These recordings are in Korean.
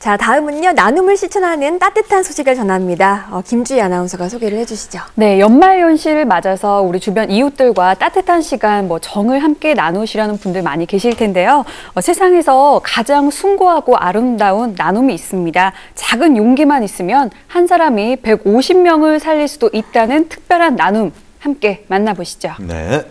자, 다음은요. 나눔을 실천하는 따뜻한 소식을 전합니다. 어, 김주희 아나운서가 소개를 해주시죠. 네, 연말 연시를 맞아서 우리 주변 이웃들과 따뜻한 시간, 뭐 정을 함께 나누시려는 분들 많이 계실 텐데요. 어, 세상에서 가장 숭고하고 아름다운 나눔이 있습니다. 작은 용기만 있으면 한 사람이 150명을 살릴 수도 있다는 특별한 나눔 함께 만나보시죠. 네.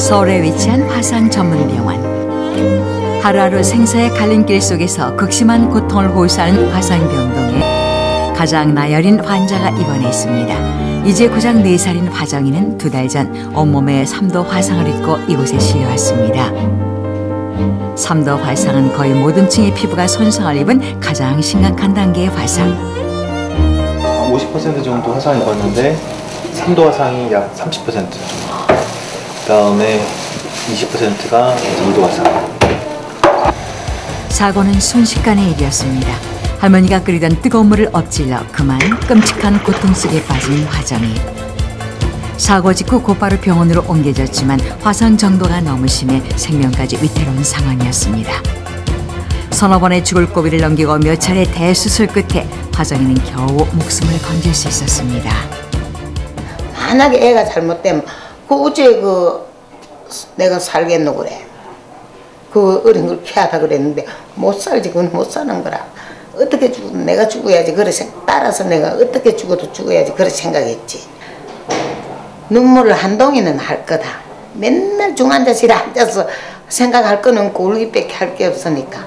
서울에 위치한 화상 전문 병원. 하루하루 생사의 갈림길 속에서 극심한 고통을 호소하는 화상병동에 가장 나열인 환자가 입원해 있습니다. 이제 고작 4살인 화정이는 두 달 전 온몸에 3도 화상을 입고 이곳에 실려왔습니다. 3도 화상은 거의 모든 층의 피부가 손상을 입은 가장 심각한 단계의 화상. 50% 정도 화상이 입었는데 3도 화상이 약 30%. 그다음에 20%가 2도 화상. 사고는 순식간의 일이었습니다. 할머니가 끓이던 뜨거운 물을 엎질러 그만 끔찍한 고통 속에 빠진 화정이. 사고 직후 곧바로 병원으로 옮겨졌지만 화상 정도가 너무 심해 생명까지 위태로운 상황이었습니다. 서너 번의 죽을 고비를 넘기고 몇 차례 대수술 끝에 화정이는 겨우 목숨을 건질 수 있었습니다. 만약에 애가 잘못되면 그 어째 그 내가 살겠노 그래. 그 어린 걸 피하다 그랬는데 못 살지 그건 못 사는 거라. 어떻게 죽 내가 죽어야지 그래 생- 따라서 내가 어떻게 죽어도 죽어야지 그래 생각했지. 눈물을 한 동이는 할 거다. 맨날 중환자실에 앉아서 생각할 거는 없고 울기밖에 할 게 없으니까.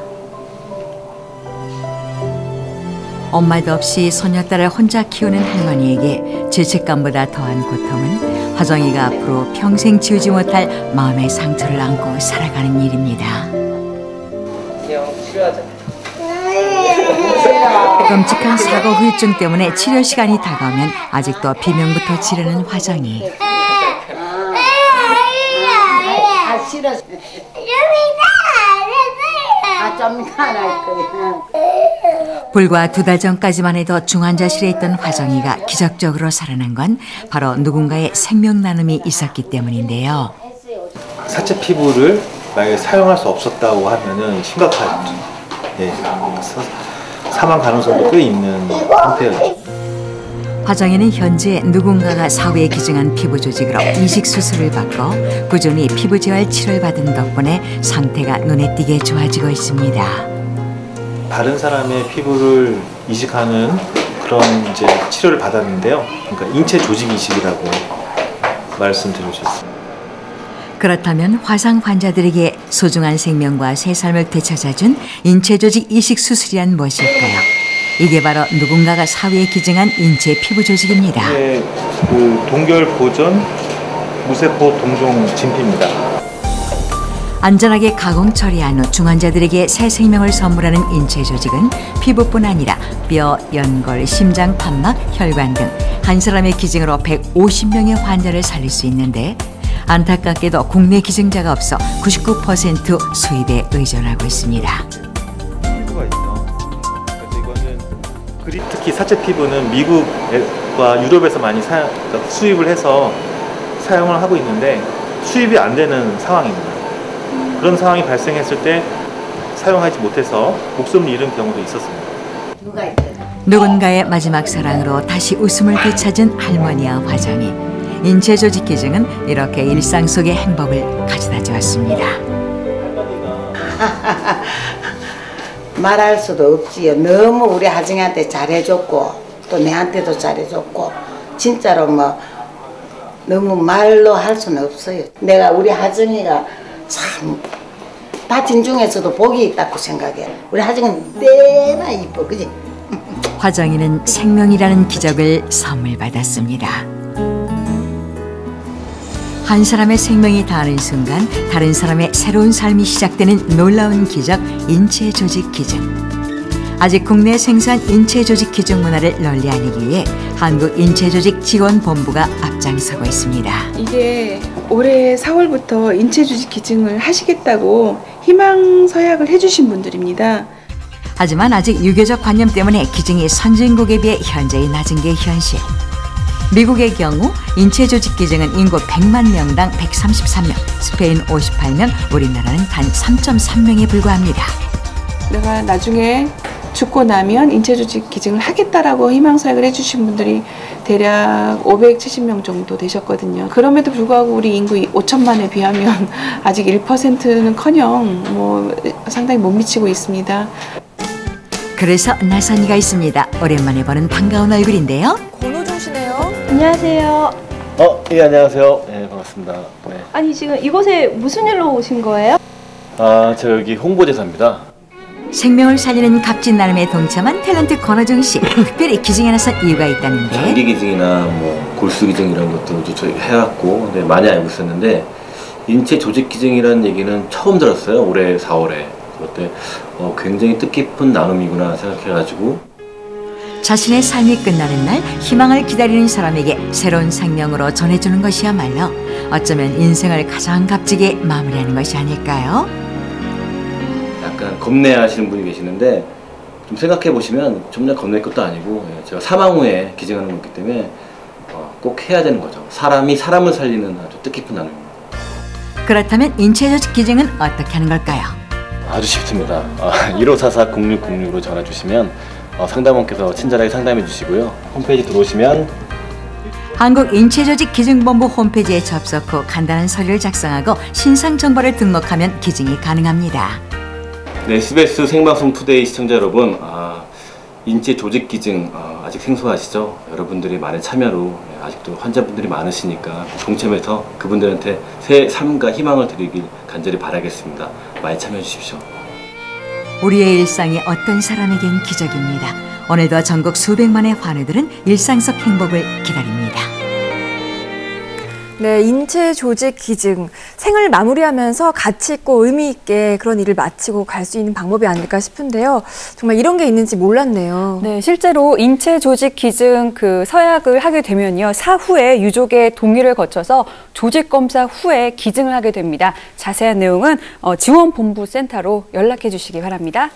엄마도 없이 소녀딸을 혼자 키우는 할머니에게 죄책감보다 더한 고통은 화정이가 앞으로 평생 지우지 못할 마음의 상처를 안고 살아가는 일입니다. 끔찍한 사고 후유증 때문에 치료 시간이 다가오면 아직도 비명부터 지르는 화정이. 아. 아좀 가날 거야. 불과 두 달 전까지만 해도 중환자실에 있던 화정이가 기적적으로 살아난 건 바로 누군가의 생명 나눔이 있었기 때문인데요. 사체 피부를 만약에 사용할 수 없었다고 하면은 심각하죠. 예. 사- 사망 가능성도 꽤 있는 상태였죠. 화정이는 현재 누군가가 사후에 기증한 피부 조직으로 이식 수술을 받고 꾸준히 피부 재활 치료를 받은 덕분에 상태가 눈에 띄게 좋아지고 있습니다. 다른 사람의 피부를 이식하는 그런 이제 치료를 받았는데요. 그러니까 인체 조직 이식이라고 말씀드리셨어요. 그렇다면 화상 환자들에게 소중한 생명과 새 삶을 되찾아준 인체 조직 이식 수술이란 무엇일까요? 이게 바로 누군가가 사후에 기증한 인체 피부 조직입니다. 이게 그 동결 보존 무세포 동종 진피입니다. 안전하게 가공 처리한 후 중환자들에게 새 생명을 선물하는 인체 조직은 피부뿐 아니라 뼈, 연골, 심장, 판막, 혈관 등 한 사람의 기증으로 150명의 환자를 살릴 수 있는데 안타깝게도 국내 기증자가 없어 99% 수입에 의존하고 있습니다. 그리- 특히 사체 피부는 미국과 유럽에서 많이 사, 그러니까 수입을 해서 사용을 하고 있는데 수입이 안 되는 상황입니다. 그런 상황이 발생했을 때 사용하지 못해서 목숨을 잃은 경우도 있었습니다. 누가? 누군가의 마지막 사랑으로 다시 웃음을 되찾은 할머니와 화정이 인체 조직 기증은 이렇게 일상 속의 행복을 가져다 주었습니다. 말할 수도 없지요. 너무 우리 하정이한테 잘해줬고 또 내한테도 잘해줬고 진짜로 뭐 너무 말로 할 수는 없어요. 내가 우리 하정이가 참 다친 중에서도 복이 있다고 생각해. 우리 하정이는 꽤나 이뻐, 그지? 화정이는 생명이라는 기적을 선물 받았습니다. 한 사람의 생명이 닿는 순간 다른 사람의 새로운 삶이 시작되는 놀라운 기적 인체 조직 기증. 아직 국내 생산 인체 조직 기증 문화를 널리 알리기 위해 한국 인체 조직 지원 본부가 앞장서고 있습니다. 이게 올해 4월부터 인체주직 기증을 하시겠다고 희망 서약을 해주신 분들입니다. 하지만 아직 유교적 관념 때문에 기증이 선진국에 비해 현저히 낮은 게 현실. 미국의 경우 인체 조직 기증은 인구 100만 명당 133명, 스페인 58명, 우리나라는 단 3.3명에 불과합니다. 내가 나중에 죽고 나면 인체 조직 기증을 하겠다라고 희망 사역을 해주신 분들이 대략 570명 정도 되셨거든요. 그럼에도 불구하고 우리 인구 5천만에 비하면 아직 1%는커녕 뭐 상당히 못 미치고 있습니다. 그래서 나선이가 있습니다. 오랜만에 보는 반가운 얼굴인데요. 안녕하세요. 어, 예, 안녕하세요. 네, 반갑습니다. 네. 아니 지금 이곳에 무슨 일로 오신 거예요? 아, 저 여기 홍보대사입니다. 생명을 살리는 값진 나눔에 동참한 탤런트 권호중 씨. 특별히 기증에 나선 이유가 있다는데 장기 기증이나 뭐 골수 기증 이런 것들도 저희 해왔고 근데 많이 알고 있었는데 인체 조직 기증이라는 얘기는 처음 들었어요 올해 4월에 그때 어, 굉장히 뜻깊은 나눔이구나 생각해가지고 자신의 삶이 끝나는 날 희망을 기다리는 사람에게 새로운 생명으로 전해주는 것이야말로 어쩌면 인생을 가장 값지게 마무리하는 것이 아닐까요? 약간 겁내하시는 분이 계시는데 좀 생각해 보시면 전혀 겁낼 것도 아니고 예, 제가 사망 후에 기증하는 거기 때문에 어, 꼭 해야 되는 거죠 사람이 사람을 살리는 아주 뜻깊은 나눔입니다. 그렇다면 인체 조직 기증은 어떻게 하는 걸까요? 아주 쉽습니다. 아, 1544-0606으로 전화 주시면 어, 상담원께서 친절하게 상담해 주시고요. 홈페이지 들어오시면 한국인체조직기증본부 홈페이지에 접속 후 간단한 서류를 작성하고 신상 정보를 등록하면 기증이 가능합니다. 네, SBS 생방송 투데이 시청자 여러분, 아, 인체 조직 기증 아, 아직 생소하시죠? 여러분들이 많은 참여로 예, 아직도 환자분들이 많으시니까 동참해서 그분들한테 새 삶과 희망을 드리길 간절히 바라겠습니다. 많이 참여해 주십시오. 우리의 일상이 어떤 사람에겐 기적입니다. 오늘도 전국 수백만의 환우들은 일상 속 행복을 기다립니다. 네, 인체 조직 기증. 생을 마무리하면서 가치 있고 의미 있게 그런 일을 마치고 갈 수 있는 방법이 아닐까 싶은데요. 정말 이런 게 있는지 몰랐네요. 네, 실제로 인체 조직 기증 그 서약을 하게 되면요. 사후에 유족의 동의를 거쳐서 조직 검사 후에 기증을 하게 됩니다. 자세한 내용은 어, 지원본부 센터로 연락해 주시기 바랍니다.